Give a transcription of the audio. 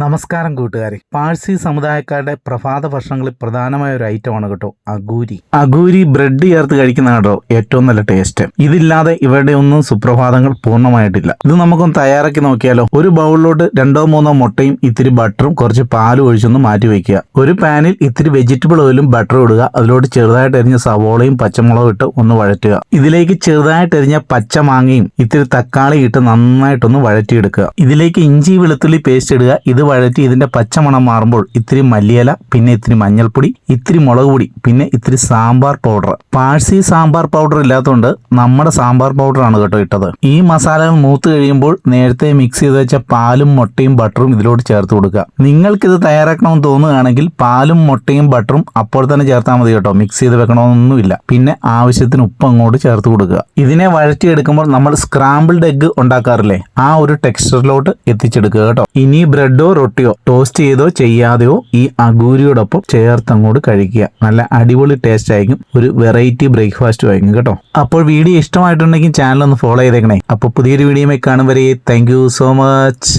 നമസ്കാരം കൂട്ടുകാരെ. പാഴ്സി സമുദായക്കാരുടെ പ്രഭാത ഭക്ഷണങ്ങളിൽ പ്രധാനമായ ഒരു ഐറ്റം ആണ് കേട്ടോ അഗൂരി. അഗൂരി ബ്രെഡ് ചേർത്ത് കഴിക്കുന്ന കേട്ടോ ഏറ്റവും നല്ല ടേസ്റ്റ്. ഇതില്ലാതെ ഇവരുടെ ഒന്നും സുപ്രഭാതങ്ങൾ പൂർണമായിട്ടില്ല. ഇത് നമുക്കൊന്ന് തയ്യാറാക്കി നോക്കിയാലോ? ഒരു ബൗളിലോട്ട് രണ്ടോ മൂന്നോ മുട്ടയും ഇത്തിരി ബട്ടറും കുറച്ച് പാലും ഒഴിച്ചൊന്ന് മാറ്റി വെക്കുക ഒരു പാനിൽ ഇത്തിരി വെജിറ്റബിൾ ഓയിലും ബട്ടറും ഇടുക. അതിലോട്ട് ചെറുതായിട്ട് എരിഞ്ഞ സവോളയും പച്ചമുളകും ഇട്ട് ഒന്ന് വഴറ്റുക. ഇതിലേക്ക് ചെറുതായിട്ട് എരിഞ്ഞ പച്ചമാങ്ങയും ഇത്തിരി തക്കാളി ഇട്ട് നന്നായിട്ടൊന്ന് വഴറ്റിയെടുക്കുക. ഇതിലേക്ക് ഇഞ്ചി വെളുത്തുള്ളി പേസ്റ്റ് ഇടുക. ഇത് വഴറ്റി ഇതിന്റെ പച്ചമണം മാറുമ്പോൾ ഇത്തിരി മല്ലിയില പിന്നെ ഇത്തിരി മഞ്ഞൾപ്പൊടി ഇത്തിരി മുളക് പൊടി പിന്നെ ഇത്തിരി സാമ്പാർ പൗഡർ. പാഴ്സി സാമ്പാർ പൗഡർ ഇല്ലാത്തതുകൊണ്ട് നമ്മുടെ സാമ്പാർ പൗഡർ ആണ് കേട്ടോ ഇട്ടത്. ഈ മസാലകൾ മൂത്ത് കഴിയുമ്പോൾ നേരത്തെ മിക്സ് ചെയ്ത് വെച്ച പാലും മുട്ടയും ബട്ടറും ഇതിലോട്ട് ചേർത്ത് കൊടുക്കുക. നിങ്ങൾക്കിത് തയ്യാറാക്കണമെന്ന് തോന്നുകയാണെങ്കിൽ പാലും മുട്ടയും ബട്ടറും അപ്പോൾ തന്നെ ചേർത്താൽ മതി കേട്ടോ. മിക്സ് ചെയ്ത് വെക്കണമെന്നൊന്നുമില്ല. പിന്നെ ആവശ്യത്തിന് ഉപ്പ് അങ്ങോട്ട് ചേർത്ത് കൊടുക്കുക. ഇതിനെ വഴറ്റിയെടുക്കുമ്പോൾ നമ്മൾ സ്ക്രാമ്പിൾഡ് എഗ്ഗ് ഉണ്ടാക്കാറില്ലേ? ആ ഒരു ടെക്സ്ചറിലോട്ട് എത്തിച്ചെടുക്കുക കേട്ടോ. ഇനി ബ്രെഡോ റൊട്ടിയോ ടോസ്റ്റ് ചെയ്തോ ചെയ്യാതെയോ ഈ അഗൂരിയോടൊപ്പം ചേർത്ത് അങ്ങോട്ട് കഴിക്കുക. നല്ല അടിപൊളി ടേസ്റ്റ് ആയിരിക്കും. ഒരു വെറൈറ്റി ബ്രേക്ക്ഫാസ്റ്റ് ആയിരിക്കും കേട്ടോ. അപ്പോൾ വീഡിയോ ഇഷ്ടമായിട്ടുണ്ടെങ്കിൽ ചാനൽ ഒന്ന് ഫോളോ ചെയ്തേക്കണേ. അപ്പോൾ പുതിയൊരു വീഡിയോ കാണും വരെ. Thank so much